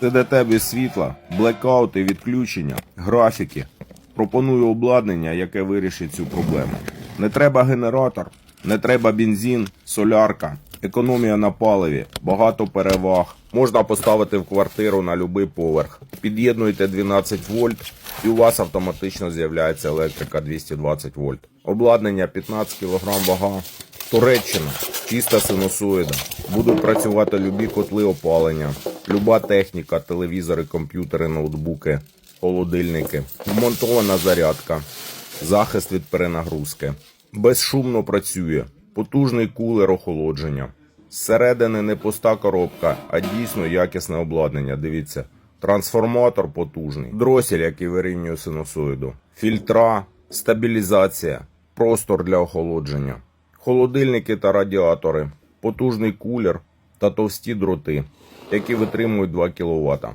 ТДТ без світла, блекаути, відключення, графіки. Пропоную обладнання, яке вирішить цю проблему. Не треба генератор, не треба бензин, солярка, економія на паливі, багато переваг. Можна поставити в квартиру на будь-який поверх. Під'єднуйте 12 вольт і у вас автоматично з'являється електрика 220 вольт. Обладнання 15 кг вага. Туреччина, чиста синусоїда. Будуть працювати любі котли опалення, люба техніка, телевізори, комп'ютери, ноутбуки, холодильники, вмонтована зарядка, захист від перенагрузки. Безшумно працює, потужний кулер охолодження. Зсередини не пуста коробка, а дійсно якісне обладнання. Дивіться, трансформатор потужний, дросель, який вирівнює синусоїду, фільтра, стабілізація, простор для охолодження, холодильники та радіатори, потужний кулер та товсті дроти, які витримують 2 кВт.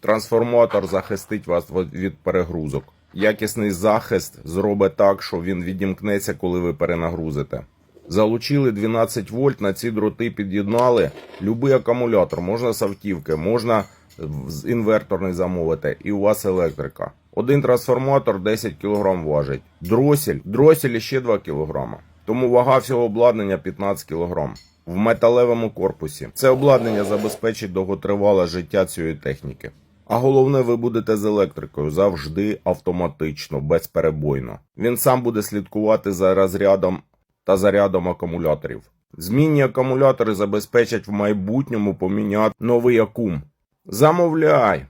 Трансформатор захистить вас від- перегрузок. Якісний захист зробить так, що він відімкнеться, коли ви перенагрузите. Залучили 12 вольт, на ці дроти під'єднали. Любий акумулятор, можна з автівки, можна з інверторний замовити, і у вас електрика. Один трансформатор 10 кг важить. Дросель, дросель ще 2 кг. Тому вага всього обладнання 15 кг. В металевому корпусі. Це обладнання забезпечить довготривале життя цієї техніки. А головне, ви будете з електрикою завжди автоматично, безперебойно. Він сам буде слідкувати за розрядом та зарядом акумуляторів. Змінні акумулятори забезпечать в майбутньому поміняти новий акум. Замовляй!